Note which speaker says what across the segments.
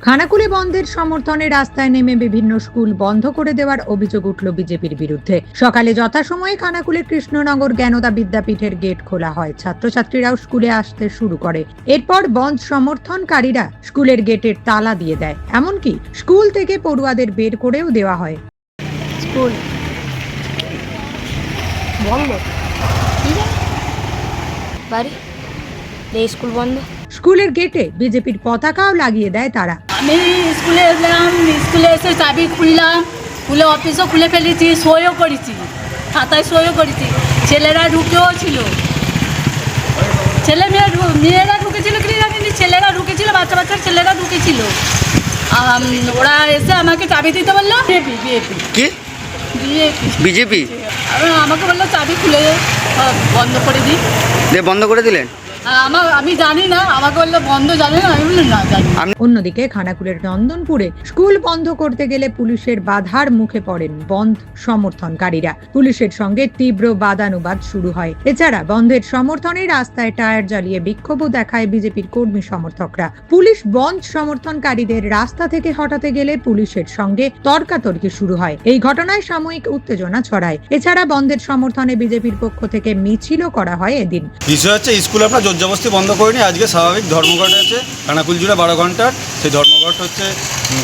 Speaker 1: খানাকুলে বন্ধের সমর্থনে রাস্তায় নেমে বিভিন্ন স্কুল বন্ধ করে দেওয়ার অভিযোগ উঠল বিজেপির বিরুদ্ধে। সকালে যথাসময়ে খানাকুলের কৃষ্ণনগর জ্ঞানদা বিদ্যাপীঠের গেট খোলা হয়। ছাত্রছাত্রীরাও স্কুলে আসতে শুরু করে। এরপর বন্ধ সমর্থনকারীরা স্কুলের গেটের তালা দিয়ে দেয়। এমনকি স্কুল থেকে পড়ুয়াদের বের করেও দেওয়া হয়।
Speaker 2: স্কুল। বন্ধ। বাড়ি? স্কুল বন্ধ।
Speaker 1: স্কুলের গেটে বিজেপির পতাকাও লাগিয়ে দেয় তারা।
Speaker 3: আমি স্কুলে এলাম স্কুলে এসে চাবি খুললাম খুলে অফিসও খুলে ফেলেছি সইও করেছি খাতায় সইও করেছি। ছেলেরা ঢুকেও ছিল। ছেলে মেয়ে মেয়েরা ঢুকেছিল কি জানি না, ছেলেরা ঢুকেছিল বাচ্চা বাচ্চা ছেলেরা ঢুকেছিল। ওরা এসে আমাকে চাবি দিতে বলল বিএপি বিএপি
Speaker 4: কি? বিজেপি।
Speaker 3: আমাকে বলল চাবি খুলে বন্ধ করে দিই।
Speaker 4: বন্ধ করে দিলেন
Speaker 3: আমার আমি জানি না আমাকে বলল বন্ধ জানি না আমি বললাম না জানি
Speaker 1: অন্যদিকে খানাকুলের নন্দনপুরে স্কুল বন্ধ করতে গেলে পুলিশের বাধার মুখে পড়েন বন্ধ সমর্থনকারীরা। পুলিশের সঙ্গে তীব্র বাদানুবাদ শুরু হয়। এছাড়া বন্ধের সমর্থনে রাস্তায় টায়ার জ্বালিয়ে বিক্ষোভও দেখায় বিজেপির কর্মী সমর্থকরা। পুলিশ বন্ধ সমর্থনকারীদের রাস্তা থেকে হটাতে গেলে পুলিশের সঙ্গে তর্কাতর্কি শুরু হয়। এই ঘটনায় সাময়িক উত্তেজনা ছড়ায়। এছাড়া বন্ধের সমর্থনে বিজেপির পক্ষ থেকে মিছিলও করা হয় এদিন।
Speaker 5: বিষয় হচ্ছে স্কুল আমরা জোরজবস্তি বন্ধ করিনি, আজকে স্বাভাবিক ধর্মঘট আছে খানাকুল জুড়ে বারো ঘণ্টার, সেই ধর্মঘট হচ্ছে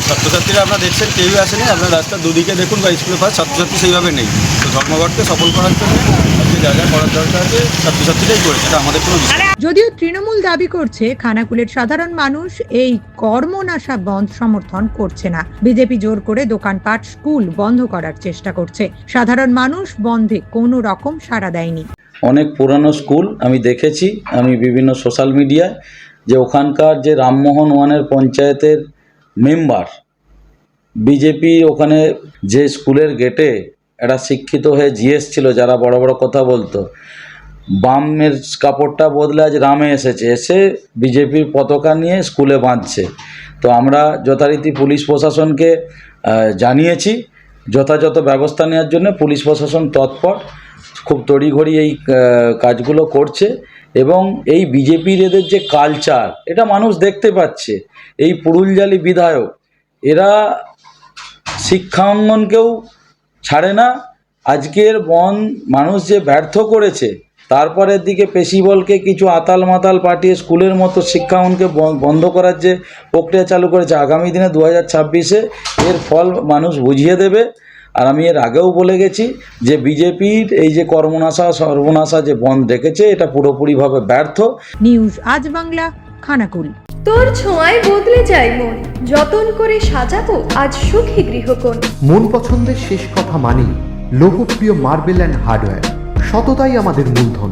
Speaker 5: ছাত্রছাত্রীরা আপনারা দেখছেন, কেউই আসেনি, আপনার রাস্তার দুদিকে দেখুন বা স্কুলে ফার্স্ট, ছাত্রছাত্রী সেইভাবে নেই। তো ধর্মঘটকে সফল করার জন্য আজকে যা যা করার দরকার আছে, ছাত্রছাত্রীরাই করেছে, এটা আমাদের কোনো
Speaker 1: যদিও তৃণমূল দাবি করছে, খানাকুলের সাধারণ মানুষ এই কর্মনাশা বন্ধ সমর্থন করছে না। বিজেপি জোর করে দোকানপাট, স্কুল বন্ধ করার চেষ্টা করছে। সাধারণ মানুষ বন্ধে কোনো রকম সাড়া দেয়নি।
Speaker 6: অনেক পুরানো স্কুল আমি দেখেছি। আমি বিভিন্ন সোশ্যাল মিডিয়ায় যে ওখানকার যে রামমোহন ওয়ানের পঞ্চায়েতের মেম্বার, বিজেপি ওখানে যে স্কুলের গেটে একটা শিক্ষিত হয়ে জিএস ছিল, যারা বড় বড় কথা বলতো, বামের কাপড়টা বদলে আজ রামে এসেছে। এসে বিজেপির পতাকা নিয়ে স্কুলে বাঁধছে। তো আমরা যথারীতি পুলিশ প্রশাসনকে জানিয়েছি, যথাযথ ব্যবস্থা নেওয়ার জন্য পুলিশ প্রশাসন তৎপর। খুব তড়িঘড়ি এই কাজগুলো করছে এবং এই বিজেপির এদের যে কালচার এটা মানুষ দেখতে পাচ্ছে। এই পুরুলজালি বিধায়ক, এরা শিক্ষাঙ্গনকেও ছাড়ে না। আজকের বন মানুষ যে ব্যর্থ করেছে, তারপরের দিকে পেশিবলকে কিছু আতাল মাতাল পাঠিয়ে স্কুলের মতো শিক্ষাঙ্গনকে বন্ধ করার যে প্রক্রিয়া চালু করেছে, আগামী দিনে দু হাজার ছাব্বিশে এর ফল মানুষ বুঝিয়ে দেবে। আর আমি এর আগেও বলে গেছি যে বিজেপির এই যে কর্মনাশা সর্বনাশা যে বন্ধ দেখেছে এটা পুরোপুরিভাবে ব্যর্থ।
Speaker 1: নিউজ আজ বাংলা খানাকুল।
Speaker 7: তোর ছোঁয়ায় বদলে যাই মন যতন করে সাজাবো আজ সুখী গৃহকোণ।
Speaker 8: মন পছন্দের শেষ কথা মানি লোকপ্রিয় মার্বেল অ্যান্ড হার্ডওয়্যার সততাই আমাদের মূলধন।